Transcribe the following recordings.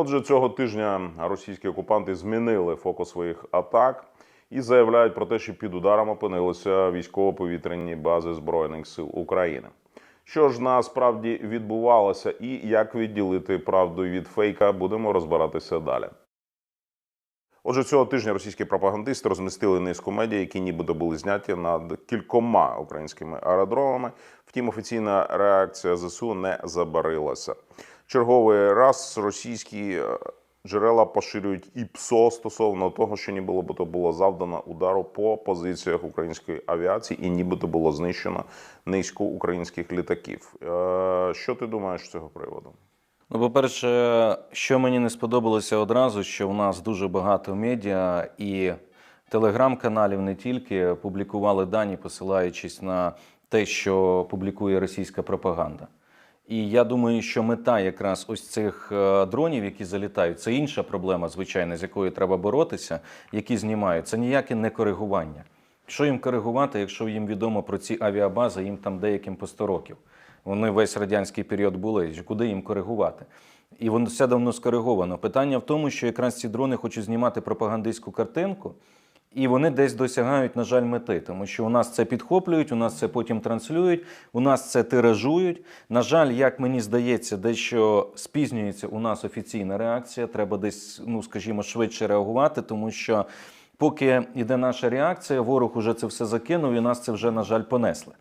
Отже, цього тижня російські окупанти змінили фокус своїх атак і заявляють про те, що під ударом опинилися військово-повітряні бази збройних сил України. Що ж насправді відбувалося, і як відділити правду від фейка, будемо розбиратися далі. Отже, цього тижня російські пропагандисти розмістили низку медіа, які нібито були зняті над кількома українськими аеродромами. Втім, офіційна реакція ЗСУ не забарилася. Черговий раз російські е, джерела поширюють і ПСО стосовно того, що нібито було завдано удару по позиціях української авіації, і нібито було знищено низку українських літаків. Е, Що ти думаєш з цього приводу? Ну, по-перше, що мені не сподобалося одразу, що у нас дуже багато медіа і телеграм-каналів не тільки публікували дані, посилаючись на те, що публікує російська пропаганда. І я думаю, що мета якраз ось цих е, дронів, які залітають, це інша проблема, звичайно, з якою треба боротися, які знімають. Це ніяке не коригування. Що їм коригувати, якщо їм відомо про ці авіабази, їм там деяким по 100 років. Вони весь радянський період були. Куди їм коригувати? І воно все давно скориговано. Питання в тому, що якраз ці дрони хочуть знімати пропагандистську картинку, і вони десь досягають, на жаль, мети, тому що у нас це підхоплюють, у нас це потім транслюють, у нас це тиражують. На жаль, як мені здається, дещо спізнюється у нас офіційна реакція. Треба десь, ну скажімо, швидше реагувати, тому що поки йде наша реакція, ворог уже це все закинув, і нас це вже, на жаль, понесли.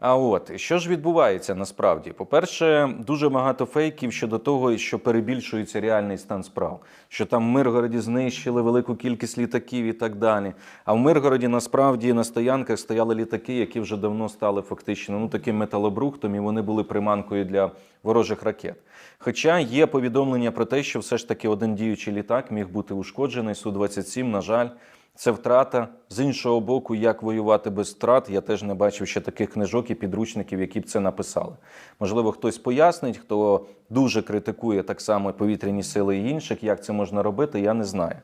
А от що ж відбувається насправді? По-перше, дуже багато фейків щодо того, що перебільшується реальний стан справ, що там в Миргороді знищили велику кількість літаків і так далі. А в Миргороді насправді на стоянках стояли літаки, які вже давно стали фактично ну таким металобрухтом, і вони були приманкою для ворожих ракет. Хоча є повідомлення про те, що все ж таки один діючий літак міг бути ушкоджений. Су 27 на жаль. Це втрата. З іншого боку, як воювати без втрат, я теж не бачив ще таких книжок і підручників, які б це написали. Можливо, хтось пояснить, хто дуже критикує так само повітряні сили і інших, як це можна робити, я не знаю.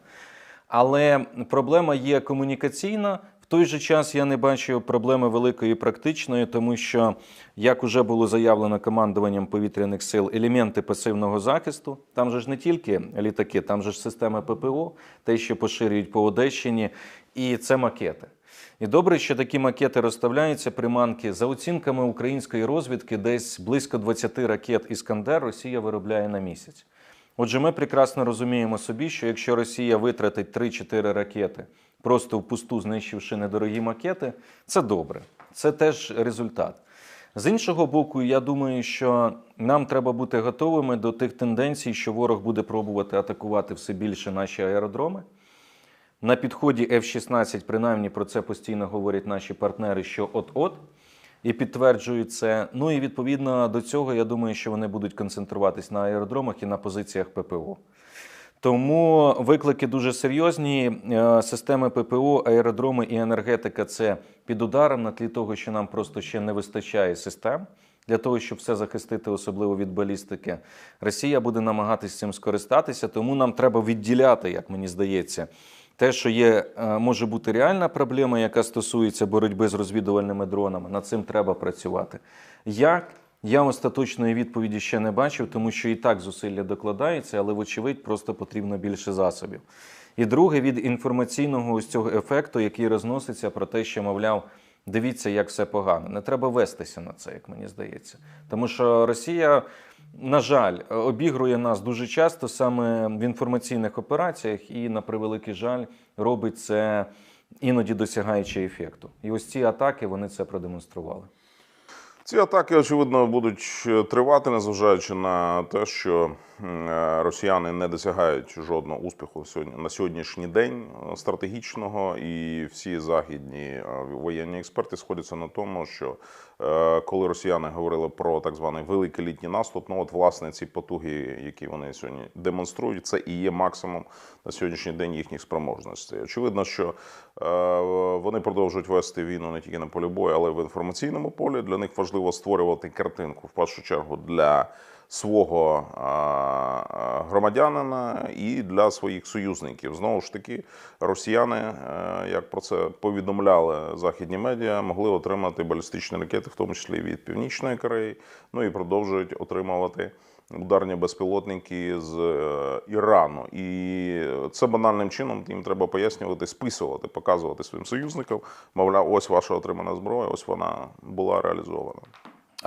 Але проблема є комунікаційна. Той же час я не бачу проблеми великої практичної, тому що, як уже було заявлено командуванням повітряних сил, елементи пасивного захисту, там же ж не тільки літаки, там же ж системи ППО, те, що поширюють по Одещині, і це макети. І добре, що такі макети розставляються приманки. За оцінками української розвідки, десь близько 20 ракет Іскандер Росія виробляє на місяць. Отже, ми прекрасно розуміємо собі, що якщо Росія витратить 3-4 ракети, просто впусту знищивши недорогі макети, це добре. Це теж результат. З іншого боку, я думаю, що нам треба бути готовими до тих тенденцій, що ворог буде пробувати атакувати все більше наші аеродроми. На підході F-16, принаймні про це постійно говорять наші партнери, що от-от і підтверджують це. Ну і відповідно до цього, я думаю, що вони будуть концентруватись на аеродромах і на позиціях ППО. Тому виклики дуже серйозні. Е, Системи ППО, аеродроми і енергетика це під ударом на тлі того, що нам просто ще не вистачає систем. Для того, щоб все захистити, особливо від балістики, Росія буде намагатися цим скористатися, тому нам треба відділяти, як мені здається, те, що є, е, може бути реальна проблема, яка стосується боротьби з розвідувальними дронами. Над цим треба працювати. Як? Я остаточної відповіді ще не бачив, тому що і так зусилля докладаються, але, вочевидь, просто потрібно більше засобів. І друге, від інформаційного ось цього ефекту, який розноситься про те, що, мовляв, дивіться, як все погано. Не треба вестися на це, як мені здається. Тому що Росія, на жаль, обігрує нас дуже часто саме в інформаційних операціях, і, на превеликий жаль, робить це іноді досягаючи ефекту. І ось ці атаки вони це продемонстрували. Ці атаки, очевидно, будуть тривати, незважаючи на те, що е, росіяни не досягають жодного успіху на сьогоднішній день е, стратегічного, і всі західні е, воєнні експерти сходяться на тому, що е, коли росіяни говорили про так званий великий літній наступ, ну от власне ці потуги, які вони сьогодні демонструють, це і є максимум на сьогоднішній день їхніх спроможностей. Очевидно, що е, вони продовжують вести війну не тільки на полі бою, але й в інформаційному полі. Для них важливо створювати картинку в першу чергу для свого громадянина і для своїх союзників. Знову ж таки, росіяни, е, як про це повідомляли західні медіа, могли отримати балістичні ракети, в тому числі від Північної Кореї, ну і продовжують отримувати ударні безпілотники з е, Ірану. І це банальним чином їм треба пояснювати, списувати, показувати своїм союзникам. Мовляв, ось ваша отримана зброя, ось вона була реалізована.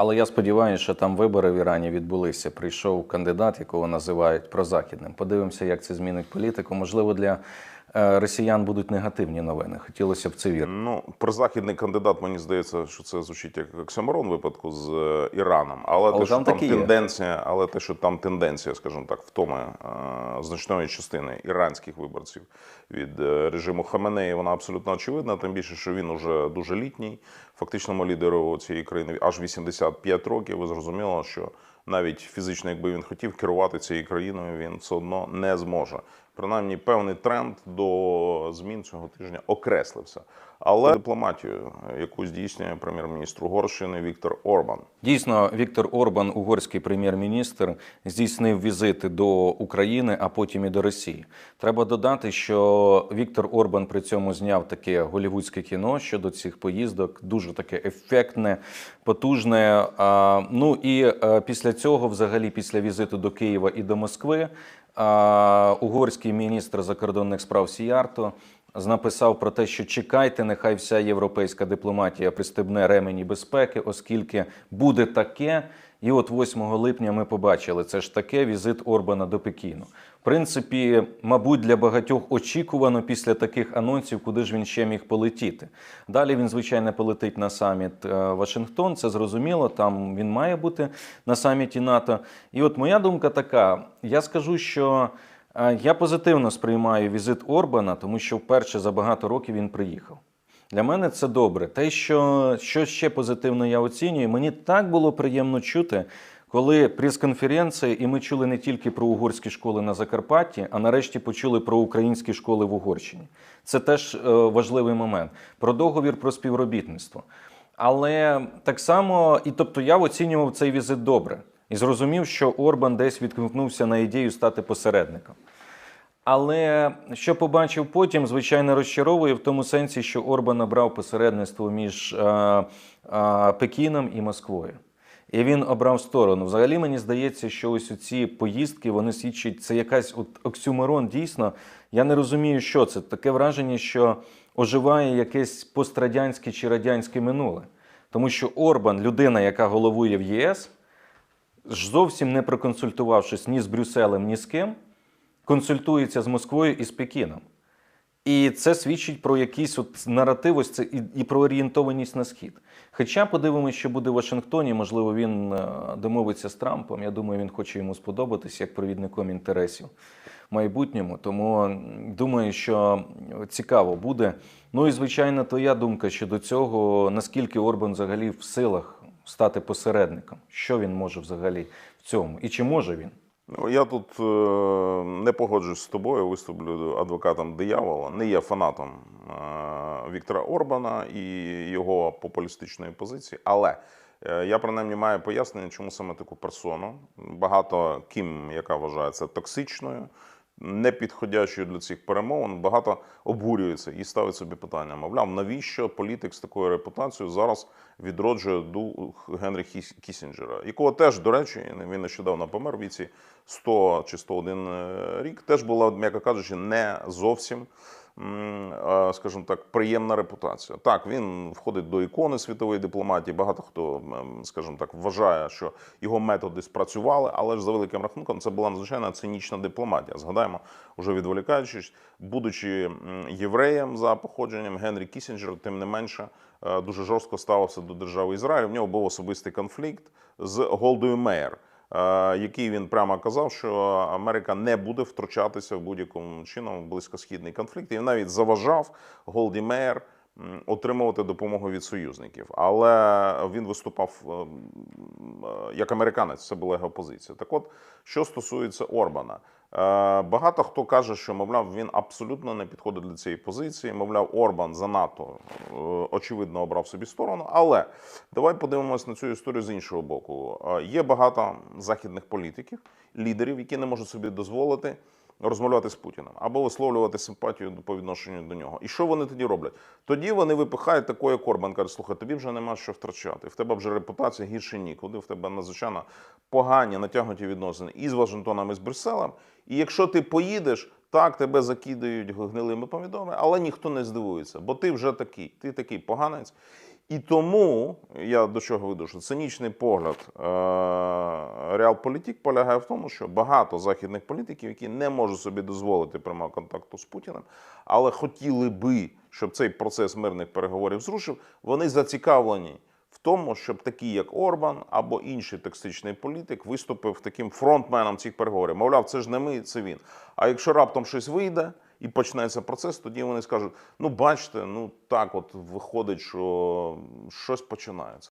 Але я сподіваюся, що там вибори в Ірані відбулися. Прийшов кандидат, якого називають прозахідним. Подивимося, як це змінить політику. Можливо, для росіян будуть негативні новини. Хотілося б це вірити. Ну, прозахідний кандидат, мені здається, що це звучить як оксюморон в випадку з е, Іраном. Але, Але те, що там там є. тенденція, але те, що там тенденція, скажімо так, втоми е, значної частини іранських виборців від е, режиму Хаменеї, вона абсолютно очевидна. Тим більше, що він уже дуже літній, фактичному лідеру цієї країни аж 85 років. Ви зрозуміло, що навіть фізично, якби він хотів керувати цією країною, він все одно не зможе. Принаймні, певний тренд до змін цього тижня окреслився. Але дипломатію, яку здійснює прем'єр-міністр Угорщини Віктор Орбан. Дійсно, Віктор Орбан, угорський прем'єр-міністр, здійснив візити до України, а потім і до Росії. Треба додати, що Віктор Орбан при цьому зняв таке голівудське кіно щодо цих поїздок, дуже таке ефектне, потужне. Ну і е, після цього, взагалі, після візиту до Києва і до Москви, угорський міністр закордонних справ Сіярто написав про те, що чекайте, нехай вся європейська дипломатія пристебне ремені безпеки, оскільки буде таке. І от 8 липня ми побачили це ж таке візит Орбана до Пекіну. В принципі, мабуть, для багатьох очікувано після таких анонсів, куди ж він ще міг полетіти. Далі він, звичайно, полетить на саміт е, Вашингтон. Це зрозуміло. Там він має бути на саміті НАТО. І от моя думка така: я скажу, що. Я позитивно сприймаю візит Орбана, тому що вперше за багато років він приїхав. Для мене це добре. Те, що, що ще позитивно я оцінюю, мені так було приємно чути, коли прес-конференції, і ми чули не тільки про угорські школи на Закарпатті, а нарешті почули про українські школи в Угорщині. Це теж е, важливий момент. Про договір про співробітництво. Але так само, і тобто я оцінював цей візит добре і зрозумів, що Орбан десь відгукнувся на ідею стати посередником. Але що побачив потім, звичайно, розчаровує в тому сенсі, що Орбан обрав посередництво між е, е, Пекіном і Москвою. І він обрав сторону. Взагалі мені здається, що ось ці поїздки вони свідчать, це якась от оксюморон. Дійсно, я не розумію, що це. Таке враження, що оживає якесь пострадянське чи радянське минуле. Тому що Орбан, людина, яка головує в ЄС, зовсім не проконсультувавшись ні з Брюсселем, ні з ким, консультується з Москвою і з Пекіном. І це свідчить про якийсь от наратив, ось це і, і про орієнтованість на схід. Хоча подивимося, що буде в Вашингтоні, можливо, він е, домовиться з Трампом. Я думаю, він хоче йому сподобатись як провідником інтересів в майбутньому. Тому думаю, що цікаво буде. Ну і звичайно, твоя думка щодо цього, наскільки Орбан взагалі в силах стати посередником, що він може взагалі в цьому, і чи може він? Ну, я тут е, не погоджуюсь з тобою, виступлю адвокатом диявола. Не є фанатом е, Віктора Орбана і його популістичної позиції, але е, я принаймні маю пояснення, чому саме таку персону. Багато ким, яка вважається токсичною, непідходячою для цих перемовин, багато обурюється і ставить собі питання. Мовляв, навіщо політик з такою репутацією зараз відроджує дух Генрі Кісінджера, якого теж, до речі, він нещодавно помер віці 100 чи 101 рік. Теж була, м'яко кажучи, не зовсім. Скажімо так, приємна репутація. Так, він входить до ікони світової дипломатії. Багато хто, скажімо так, вважає, що його методи спрацювали, але ж за великим рахунком це була надзвичайно цинічна дипломатія. Згадаємо, уже відволікаючись, будучи євреєм за походженням, Генрі Кісінджер, тим не менше, е, дуже жорстко ставився до держави Ізраїль. В нього був особистий конфлікт з Голдою Меєр. Е, Який він прямо казав, що Америка не буде втручатися в будь-якому чином в близькосхідний конфлікт, і навіть заважав Голді Меєр м, отримувати допомогу від союзників. Але він виступав е, е, як американець, це була його позиція. Так от, що стосується Орбана, е, багато хто каже, що мовляв, він абсолютно не підходить для цієї позиції. Мовляв, Орбан занадто е, очевидно обрав собі сторону. Але давай подивимось на цю історію з іншого боку. Є багато західних політиків, лідерів, які не можуть собі дозволити розмовляти з Путіним або висловлювати симпатію по відношенню до нього. І що вони тоді роблять? Тоді вони випихають такого, як Орбан, каже, слухай, тобі вже нема що втрачати. В тебе вже репутація гірше нікуди, в тебе надзвичайно погані натягнуті відносини і з Вашингтоном, і з Брюсселем. І якщо ти поїдеш, так тебе закидають гнилими помідорами, але ніхто не здивується, бо ти вже такий, ти такий поганець. І тому я до чого веду, що цинічний погляд реалполітик полягає в тому, що багато західних політиків, які не можуть собі дозволити прямого контакту з Путіним, але хотіли би, щоб цей процес мирних переговорів зрушив, вони зацікавлені в тому, щоб такий, як Орбан або інший токсичний політик виступив таким фронтменом цих переговорів. Мовляв, це ж не ми, це він. А якщо раптом щось вийде і почнеться процес, тоді вони скажуть: ну бачите, ну так, от виходить, що щось починається.